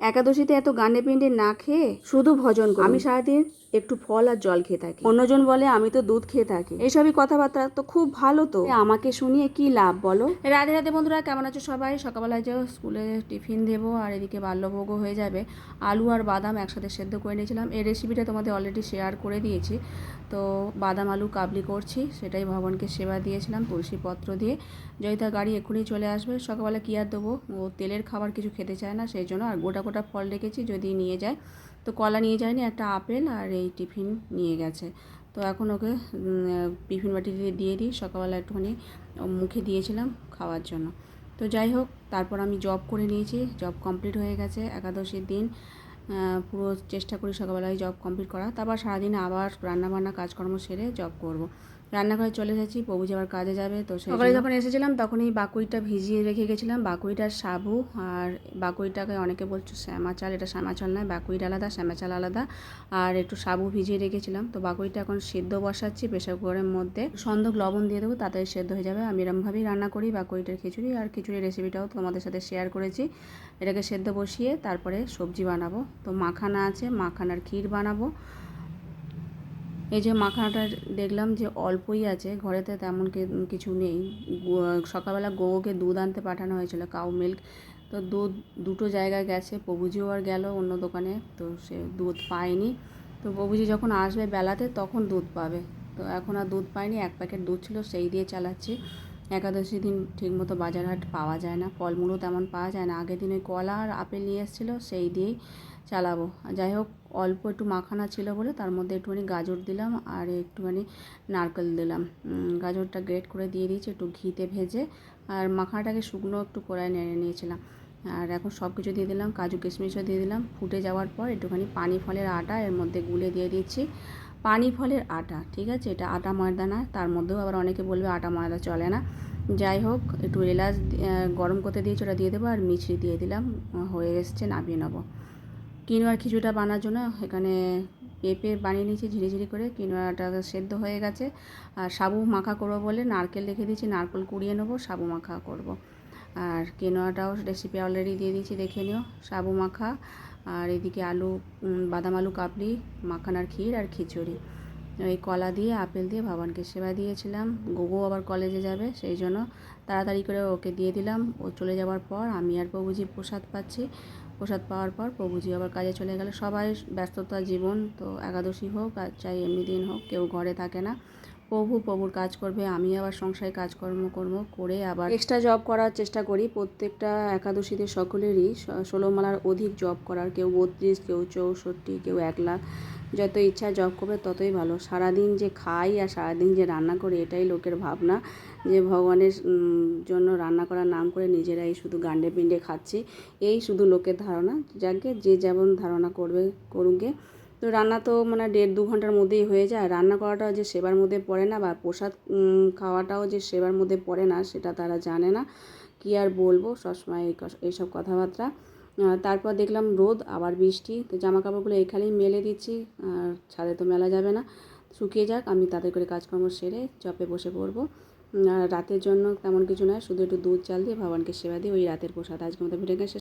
একাদশীতে এত গান্ডে পিণ্ডে না খেয়ে শুধু ভজন করুন। আমি সারাদিন একটু ফল আর জল খেয়ে থাকি। অন্যজন বলে, আমি তো দুধ খেয়ে থাকি। এইসবই কথাবার্তা তো খুব ভালো তো। আমাকে শুনিয়ে কি লাভ বলো? রাধে রাধে বন্ধুরা, কেমন আছো সবাই? সকালবেলায় যে স্কুলে টিফিন দেবো আর এদিকে বাল্যভোগও হয়ে যাবে, আলু আর বাদাম একসাথে সেদ্ধ করে নিয়েছিলাম। এই রেসিপিটা তোমাদের অলরেডি শেয়ার করে দিয়েছি। তো বাদাম, আলু, কাবলি করছি, সেটাই ভগবানকে সেবা দিয়েছিলাম তুলসী পত্র দিয়ে। জয়িতা গাড়ি এক্ষুনি চলে আসবে। সকালবেলা কী আর দেবো? ও তেলের খাবার কিছু খেতে চায় না, সেই জন্য আর গোটা গোটা ফল রেখেছি, যদি নিয়ে যায়। তো কলা নিয়ে যায়নি, একটা আপেল আর এই টিফিন নিয়ে গেছে। তো এখন ওকে টিফিন বাটি দিয়ে দিয়ে দিই, সকালবেলা একটুখানি মুখে দিয়েছিলাম খাওয়ার জন্য। তো যাই হোক, তারপর আমি জব করে নিয়েছি জব কমপ্লিট হয়ে গেছে একাদশীর দিন। পুরো চেষ্টা করি সকালবেলায় জব কমপ্লিট করা তারপর সারাদিন আবার রান্নাবান্না, কাজকর্ম সেরে জব করব। রান্নাঘরে চলে এসেছি প্রভুজি আবার কাজে যাবে তো সকালে যখন এসেছিলাম তখনই বাকুইটা ভিজিয়ে রেখে গেছিলাম বাকুইটার সাবু আর বাকুইটাকে অনেকে বলছো শ্যামা চাল এটা শ্যামা চাল নয় বাকুইটা আলাদা শ্যামা চাল আলাদা আর একটু সাবু ভিজিয়ে রেখেছিলাম তো বাকুইটা এখন সেদ্ধ বসাচ্ছি প্রেশার কুকারের মধ্যে সন্দক লবণ দিয়ে দেবো তাড়াতাড়ি সেদ্ধ হয়ে যাবে আমি এরমভাবেই রান্না করি বাকুইটার খিচুড়ি আর খিচুড়ির রেসিপিটাও তোমাদের সাথে শেয়ার করেছি এটাকে সেদ্ধ বসিয়ে তারপরে সবজি বানাবো তো মাখানা আছে মাখানার ক্ষীর বানাবো এই যে মাখানাটা দেখলাম যে অল্পই আছে, ঘরেতে তেমন কিছু নেই। সকালবেলা গোকে দুধ আনতে পাঠানো হয়েছিল কাউ মিল্ক তো দুধ, দুটো জায়গায় গেছে, প্রভুজিও আর গেল অন্য দোকানে, তো সে দুধ পায়নি। তো প্রভুজি যখন আসবে বেলাতে, তখন দুধ পাবে। তো এখন আর দুধ পায়নি, এক প্যাকেট দুধ ছিল, সেই দিয়ে চালাচ্ছি। একাদশী দিন ঠিকমতো বাজার হাট পাওয়া যায় না। ফলমূলও তেমন পাওয়া যায় না। আগের দিনে কলা আর আপেল নিয়ে এসেছিল, সেই দিয়েই চালাবো। যাই হোক, অল্প একটু মাখানা ছিল বলে তার মধ্যে একটুখানি গাজর দিলাম আর একটুখানি নারকেল দিলাম। গাজরটা গ্রেট করে দিয়ে দিয়েছি একটু ঘিতে ভেজে আর মাখানাটাকে শুকনো একটু কড়াই নেড়ে নিয়েছিলাম। আর এখন সব কিছু দিয়ে দিলাম, কাজু কিশমিশও দিয়ে দিলাম। ফুটে যাওয়ার পর একটুখানি পানি, ফলের আটা এর মধ্যে গুলে দিয়ে দিচ্ছি পানি ফলের আটা, ঠিক আছে? এটা আটা ময়দা না, তার মধ্যেও আবার অনেকে বলবে আটা ময়দা চলে না। যাই হোক, একটু এলাচ গরম করতে দিয়েছি, ওটা দিয়ে দেবো, আর মিছরি দিয়ে দিলাম, হয়ে এসছে, নামিয়ে নেব। কিনোয়ার খিচুড়িটা বানার জন্য এখানে পেঁপে বানিয়ে নিয়েছি, ঝিরিঝিরি করে। কিনোয়াটা সেদ্ধ হয়ে গেছে। আর সাবু মাখা করব বলে নারকেল রেখে দিয়েছি, নারকেল কুড়িয়ে নেব, সাবু মাখা করব। আর কেনোয়াটাও রেসিপি অলরেডি দিয়ে দিয়েছি, দেখে নিও। সাবু মাখা আর এদিকে আলু বাদাম, আলু, কাবলি মাখানার ক্ষীর আর খিচুড়ি। এই কলা দিয়ে, আপেল দিয়ে ভগবানকে সেবা দিয়েছিলাম। গোগো আবার কলেজে যাবে, সেই জন্য তাড়াতাড়ি করে ওকে দিয়ে দিলাম। ও চলে যাওয়ার পর আমি আর প্রভুজি প্রসাদ পাচ্ছি। প্রসাদ পাওয়ার পর প্রভুজি আবার কাজে চলে গেল। সবাই ব্যস্ততা জীবন, তো একাদশী হোক আর চাই এমনি দিন হোক, কেউ ঘরে থাকে না। প্রভু, প্রভুর কাজ করবে, আমি আবার সংসারে কাজকর্ম করব, করে আবার এক্সট্রা জব করার চেষ্টা করি। প্রত্যেকটা একাদশীতে সকলেরই ষ- ষোলো মালার অধিক জব করার। কেউ বত্রিশ, কেউ চৌষট্টি, কেউ এক লাখ। যত ইচ্ছা জব করবে, ততই ভালো। সারাদিন যে খাই আর সারাদিন যে রান্না করি, এটাই লোকের ভাবনা। যে ভগবানের জন্য রান্না করার নাম করে নিজেরাই শুধু গান্ডে পিণ্ডে খাচ্ছি। এই শুধু লোকের ধারণা। যাকে যে যেমন ধারণা করবে, করুকে তো রান্না তো মানে দেড় দু ঘণ্টার মধ্যেই হয়ে যায়। রান্না করাটাও যে সেবার মধ্যে পড়ে না বা প্রসাদ খাওয়াটাও যে সেবার মধ্যে পড়ে না, সেটা তারা জানে না। কি আর বলব? সবসময় এই এইসব কথাবার্তা। তারপর দেখলাম রোদ, আবার বৃষ্টি। তো জামা কাপড়গুলো এখানেই মেলে দিচ্ছি। আর ছাদে তো মেলা যাবে না। শুকিয়ে যাক, আমি তাদের করে কাজকর্ম সেরে চপে বসে পড়ব। রাতের জন্য তেমন কিছু নয়, শুধু একটু দুধ চাল দিয়ে ভগবানকে সেবা দিয়ে ওই রাতের প্রসাদ আজকে মতো ভিডিও শেষ